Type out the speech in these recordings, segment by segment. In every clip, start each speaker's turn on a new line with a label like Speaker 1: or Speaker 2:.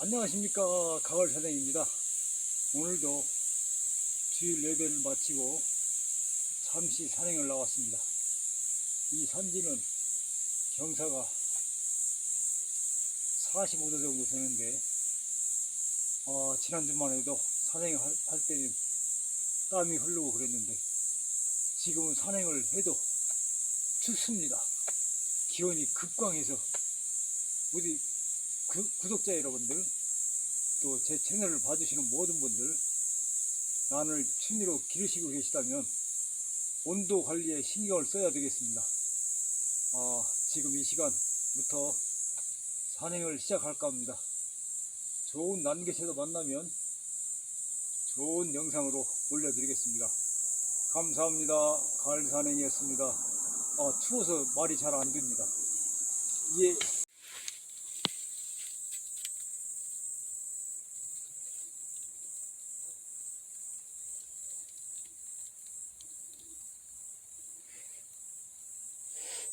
Speaker 1: 안녕하십니까 가을 사장입니다. 오늘도 주일 예배를 마치고 잠시 산행을 나왔습니다. 이 산지는 경사가 45도 정도 되는데 어, 지난주만 해도 산행을 할, 할 때는 땀이 흐르고 그랬는데 지금은 산행을 해도 춥습니다. 기온이 급강해서 우리 그 구독자 여러분들 또 제 채널을 봐주시는 모든 분들 난을 취미로 기르시고 계시다면 온도 관리에 신경을 써야 되겠습니다. 어, 지금 이 시간부터 산행을 시작할까 합니다. 좋은 난개체도 만나면 좋은 영상으로 올려드리겠습니다. 감사합니다. 가을 산행이었습니다. 어, 추워서 말이 잘 안 됩니다. 예.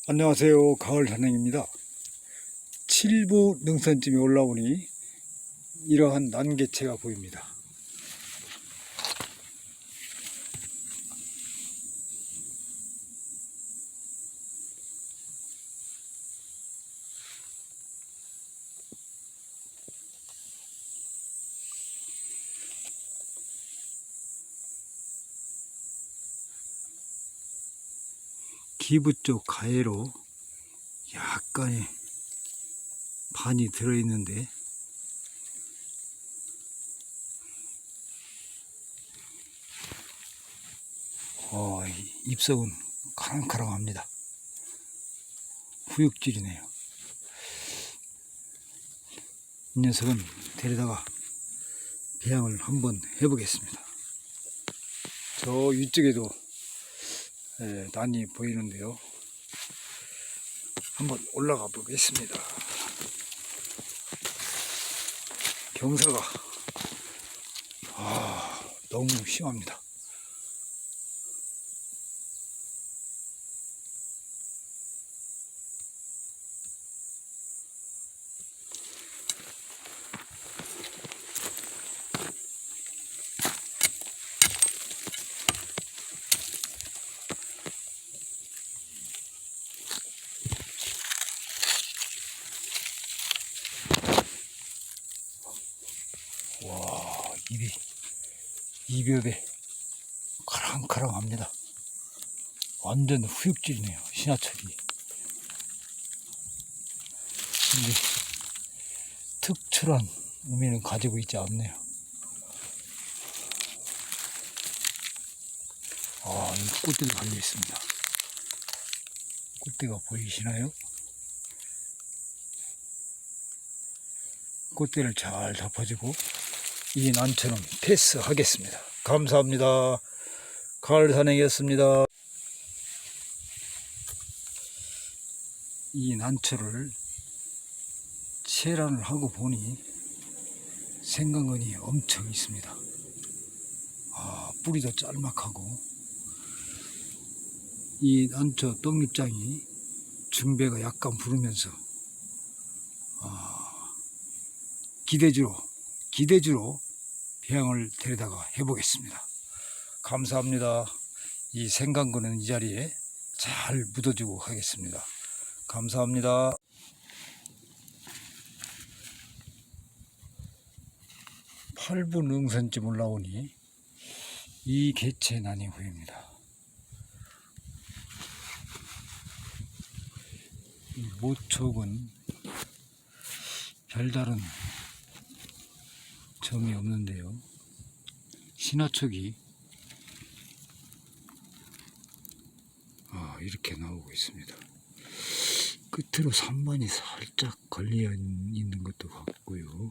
Speaker 1: 안녕하세요. 가을 산행입니다. 7부 능선쯤에 올라오니 이러한 난개체가 보입니다. 기부 쪽 가해로 약간의 반이 들어있는데 어, 이 입속은 카랑카랑합니다. 후육질이네요. 이 녀석은 데려다가 배양을 한번 해보겠습니다. 저 위쪽에도 예, 난이 보이는데요. 한번 올라가 보겠습니다. 경사가 아, 너무 심합니다. 와, 입이, 이벽에 카랑카랑합니다. 완전 후육질이네요, 신화철이. 근데 특출한 의미는 가지고 있지 않네요. 아, 이 꽃대가 달려 있습니다. 꽃대가 보이시나요? 꽃대를 잘 잡아주고 이 난처는 패스하겠습니다. 감사합니다. 가을 산행이었습니다. 이 난처를 체란을 하고 보니 생강근이 엄청 있습니다. 아, 뿌리도 짤막하고 이 난처 떡잎장이 중배가 약간 부르면서 아, 기대주로 기대주로 배양을 데려다가 해보겠습니다. 감사합니다. 이 생강근은 이 자리에 잘 묻어주고 하겠습니다. 감사합니다. 팔분 능선쯤 올라오니 이 개체 난이 보입니다. 이 모촉은 별다른 점이 없는데요. 신화촉이 아, 이렇게 나오고 있습니다. 끝으로 산만이 살짝 걸려 있는 것도 같고요.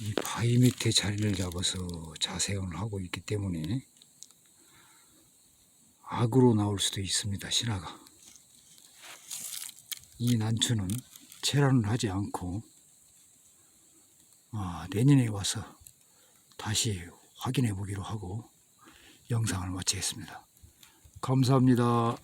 Speaker 1: 이 바위 밑에 자리를 잡아서 자생을 하고 있기 때문에 악으로 나올 수도 있습니다. 신화가. 이 난초는 체란을 하지 않고 아, 내년에 와서 다시 확인해 보기로 하고 영상을 마치겠습니다. 감사합니다.